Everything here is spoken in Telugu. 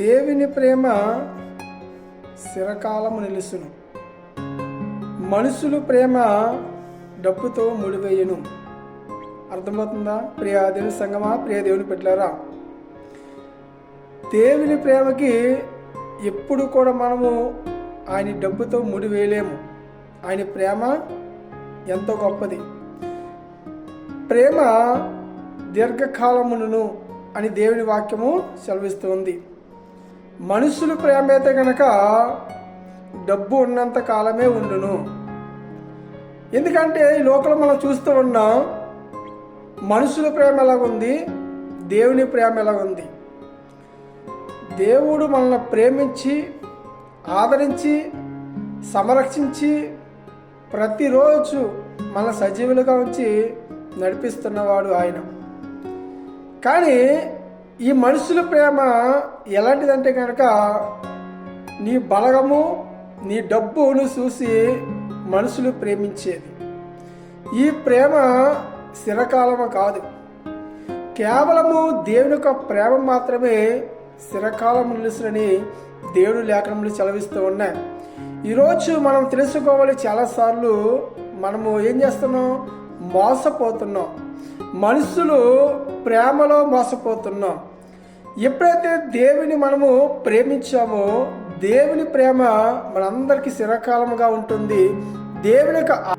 దేవుని ప్రేమ చిరకాలము నిలుసును. మనుషులు ప్రేమ డబ్బుతో ముడివేయను. అర్థమవుతుందా? ప్రియ దేవుని సంగమా? ప్రియ దేవుని పెట్టారా దేవుని ప్రేమకి ఎప్పుడు కూడా మనము ఆయన డబ్బుతో ముడివేయలేము. ఆయన ప్రేమ ఎంతో గొప్పది. ప్రేమ దీర్ఘకాలమును అని దేవుని వాక్యము సెలవిస్తుంది మనుషులు ప్రేమ అయితే కనుక డబ్బు ఉన్నంత కాలమే ఉండును. ఎందుకంటే ఈ లోకంలో మనం చూస్తూ ఉన్నాం మనుషుల ప్రేమ ఎలా ఉంది? దేవుని ప్రేమ ఎలా ఉంది? దేవుడు మనల్ని ప్రేమించి ఆదరించి సంరక్షించి ప్రతిరోజు మన సజీవులుగా ఉంచి నడిపిస్తున్నవాడు ఆయన. కానీ ఈ మనుషుల ప్రేమ ఎలాంటిదంటే కనుక నీ బలగము నీ డబ్బును చూసి మనుషులు ప్రేమించేది. ఈ ప్రేమ స్థిరకాలము కాదు. కేవలము దేవుని యొక్క ప్రేమ మాత్రమే స్థిరకాలం నిలుసునని దేవుడు లేఖనములు చలవిస్తూ ఉన్నాయి. ఈరోజు మనం తెలుసుకోవాలి చాలాసార్లు మనము ఏం చేస్తున్నాం? మోసపోతున్నాం. మనుషులు ప్రేమలో మోసపోతున్నాం. ఎప్పుడైతే దేవుని మనము ప్రేమించామో దేవుని ప్రేమ మనందరికీ చిరకాలముగా ఉంటుంది. దేవుని యొక్క